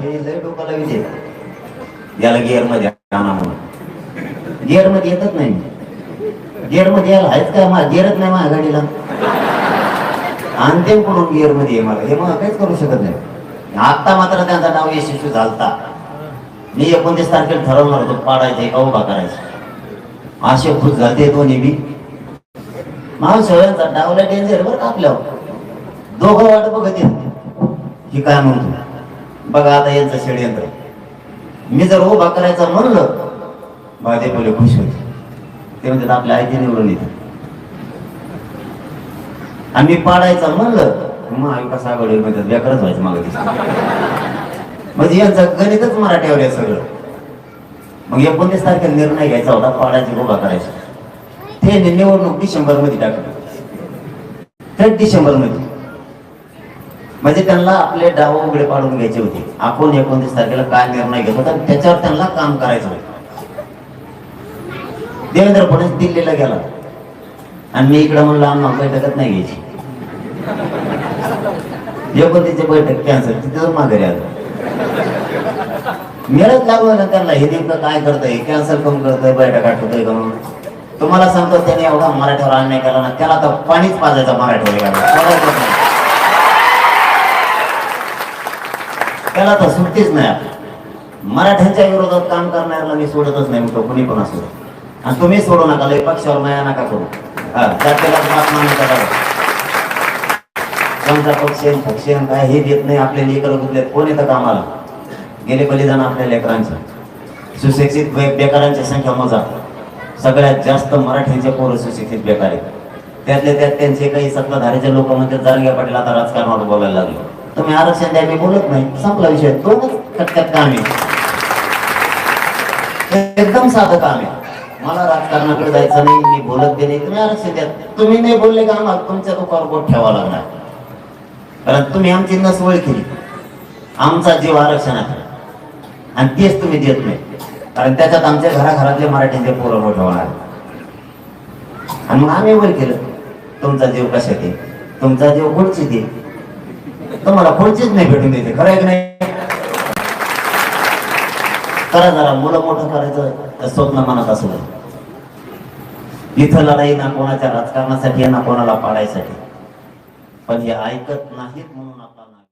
हे लय डोकाला विजय याला गिअरमध्ये आणा म्हणून. गिअरमध्ये येतच नाही. गिअरमध्ये यायला आहेच काय मला गिअरच नाही माझ्या गाडीला. आणते कडून गिअरमध्ये मला हे मग काहीच करू शकत नाही. आता मात्र त्यांचा नाव यशस्वी झालता. मी एकोणतीस तारखेला ठरवणार होतो पाडायचे का उभा करायचं असे खुश झाले दोन्ही बी माव सगळ्यांचा डावला डेंजर बरं का आपल्यावर. दोघं वाट बघत ही काय म्हणतो? बघा आता यांचं षडयंत्र. मी जर उभा करायचा म्हणलं माझे बोले खुश होते ते म्हणतात आपल्या आयती निवडून येते. आणि मी पाडायचं म्हणलं महाविकास आघाडी म्हणतात बेकारच व्हायचं मागे म्हणजे यांचं गणितच मराठीवर आहे सगळं. मग एकोणतीस तारखेला निर्णय घ्यायचा होता पाडायची उभा करायचा. ते निवडणूक डिसेंबरमध्ये टाकली. थेट डिसेंबरमध्ये म्हणजे त्यांना आपले डाव उघडे पाडून घ्यायचे होते. आपण एकोणतीस तारखेला काय निर्णय घेत होता त्याच्यावर त्यांना काम करायचं होतं. देवेंद्र फडणवीस दिल्लीला गेला. आणि मी इकडे म्हणलं आम्हाला बैठकच नाही घ्यायची. एकोणतीसची बैठक कॅन्सल तिथं माघारी आलो. मिळत लागलो ना त्यांना हे नेमकं काय करतंय कॅन्सल करून करतोय बैठक आठवतोय का म्हणून. तुम्हाला सांगतो त्याने एवढा मराठीवर अन्याय केला ना त्याला तर पाणीच पाजायचं मराठीवर गेला सोडायचंच नाही. त्याला तर सुट्टीच नाही आपण मराठ्यांच्या विरोधात काम करणाऱ्याला मी सोडतच नाही म्हणतो कुणी पण असो. आणि तुम्ही सोडू नका लय पक्षावर माया नका करू. हा जातीला बातमा कोणता पक्ष आहे, काय हे देत नाही आपले लेकर कुठले कोण येतं कामाला? गेले बलिदान आपल्या लेकरांचं. सुशिक्षित बेकारांची संख्या मोजा. सगळ्यात जास्त मराठ्यांचे पोरं सुशिक्षित बेकार आहेत. त्यातले त्यात त्यांचे काही सत्ताधारीचे लोक म्हणजे जारग्या पाटील आता राजकारणावर बोलायला लागले. तुम्ही आरक्षण द्या मी बोलत नाही. संपला विषय. दोनच कटक्यात काम. आहे एकदम साधं काम आहे. मला राजकारणाकडे जायचं नाही मी बोलत बी नाही. तुम्ही आरक्षण द्या. तुम्ही नाही बोलले का आम्हाला? तुमच्या दुकावर बोट ठेवावा लागणार. कारण तुम्ही आमची नसवळ केली आमचा जीव आरक्षणात आणि तेच तुम्ही देत नाही. कारण त्याच्यात आमच्या घराघरातले मराठीचे पोरं मोठं आणि मग आम्ही वर केलं. तुमचा जीव कशा दे तुमचा जीव कुठची दे आहे तुम्हाला खुर्चीच नाही भेटून देते खरं की नाही? करा जरा मुलं मोठं करायचं तर स्वप्न मनात असू दे. इथं लढाई ना कोणाच्या राजकारणासाठी ना कोणाला पाडायसाठी. पण हे ऐकत नाहीत म्हणून आपण